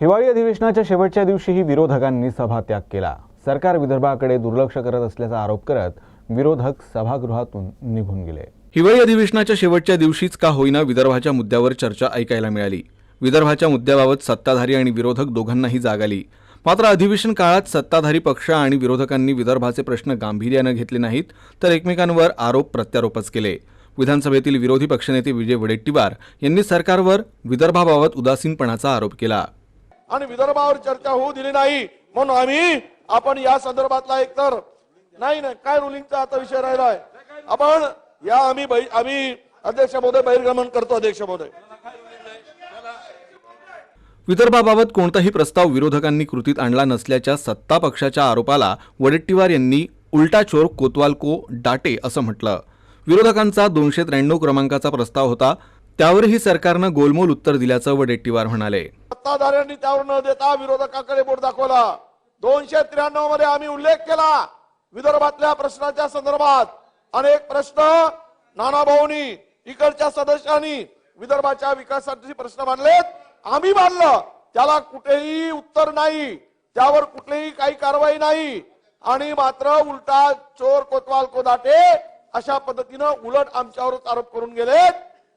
हिवाळी अधिवेशनाच्या शेवटच्या दिवशीही विरोधकांनी सभात्याग केला. सरकार विदर्भाकडे दुर्लक्ष करत असल्याचा आरोप करत विरोधक सभागृहातून निघून गेले. हिवाळी अधिवेशनाच्या शेवटच्या दिवशीच का होईना विदर्भाच्या मुद्द्यावर चर्चा ऐकायला मिळाली. विदर्भाच्या मुद्द्याबाबत सत्ताधारी आणि विरोधक दोघांनाही जाग आली. मात्र अधिवेशन काळात सत्ताधारी पक्ष आणि विरोधकांनी विदर्भाचे प्रश्न गांभीर्यानं घेतले नाहीत तर एकमेकांवर आरोप प्रत्यारोपच केले. विधानसभेतील विरोधी पक्षनेते विजय वडेट्टीवार यांनी सरकारवर विदर्भाबाबत उदासीनपणाचा आरोप केला. आणि विदर्भावर चर्चा होऊ दिली नाही. म्हणून आम्ही आपण या संदर्भातला एकतर नाही नाही काय रुलिंगचा आता विषय राहिलाय. आपण या आम्ही आम्ही अध्यक्ष महोदय बहिर्गमन करतो अध्यक्ष महोदय. विदर्भाबाबत कोणताही प्रस्ताव विरोधकांनी कृतीत आणला नसल्याच्या सत्ता पक्षाच्या आरोपाला वडेट्टीवार यांनी उलटा चोर कोतवाल को डाटे असं म्हटलं. विरोधकांचा दोनशे त्र्याण्णव क्रमांकाचा प्रस्ताव होता. त्यावरही सरकारनं गोलमोल उत्तर दिल्याचं वडेट्टीवार म्हणाले. सत्ताधाऱ्यांनी त्यावर न देता विरोधकाकडे बोट दाखवला. दोनशे त्र्याण्णवमध्ये आम्ही उल्लेख केला. विदर्भातल्या प्रश्नाच्या संदर्भात अनेक प्रश्न नानाभाऊनी इकडच्या सदस्यांनी विदर्भाच्या विकासाचे प्रश्न मांडलेत. आम्ही मानलं त्याला कुठेही उत्तर नाही त्यावर कुठलीही काही कारवाई नाही. आणि मात्र उलटा चोर कोतवाल कोदाटे अशा पद्धतीनं उलट आमच्यावरच आरोप करून गेलेत.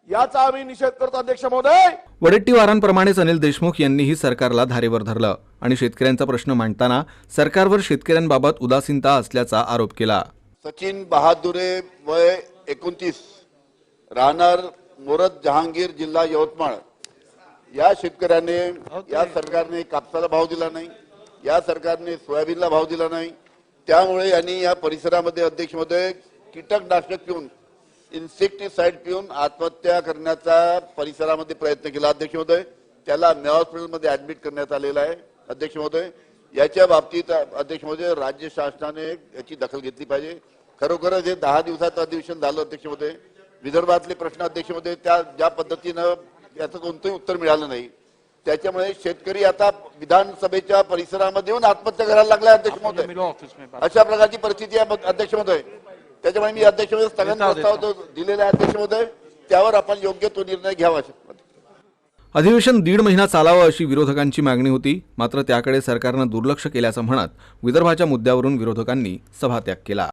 याचा आम्ही निषेध करतो अध्यक्ष महोदय. वडेट्टीवारांप्रमाणेच अनिल देशमुख यांनीही सरकारला धारेवर धरलं आणि शेतकऱ्यांचा प्रश्न मांडताना सरकारवर शेतकऱ्यांबाबत उदासीनता असल्याचा आरोप केला. सचिन बहादुरे वय एकोणतीस राहणार मोरद जहांगीर जिल्हा यवतमाळ. या शेतकऱ्याने या सरकारने कापसाला भाव दिला नाही या सरकारने सोयाबीनला भाव दिला नाही. त्यामुळे यांनी या परिसरामध्ये अध्यक्ष महोदय कीटकनाशक पिऊन इन्सेक्टिसाइड पिऊन आत्महत्या करण्याचा परिसरामध्ये प्रयत्न केला अध्यक्ष महोदय. त्याला मे हॉस्पिटलमध्ये ऍडमिट करण्यात आलेला आहे अध्यक्ष महोदय. याच्या बाबतीत अध्यक्ष महोदय राज्य शासनाने याची दखल घेतली पाहिजे. खरोखरच हे दहा दिवसाचं अधिवेशन झालं अध्यक्ष महोदय. विदर्भातले प्रश्न अध्यक्ष महोदय त्या ज्या पद्धतीनं याचं कोणतंही उत्तर मिळालं नाही. त्याच्यामुळे शेतकरी आता विधानसभेच्या परिसरामध्ये येऊन आत्महत्या करायला लागलाय अध्यक्ष महोदय. अशा प्रकारची परिस्थिती आहे. अध्यक्ष महोदय त्याच्यामुळे मी अध्यक्ष महोदय स्थगन प्रस्ताव जो दिलेला आहे अध्यक्ष महोदय त्यावर आपण योग्य तो निर्णय घ्यावा अधिवेशन दीड महिना चालावं अशी विरोधकांची मागणी होती. मात्र त्याकडे सरकारनं दुर्लक्ष केल्याचं म्हणत विदर्भाच्या मुद्द्यावरून विरोधकांनी सभात्याग केला.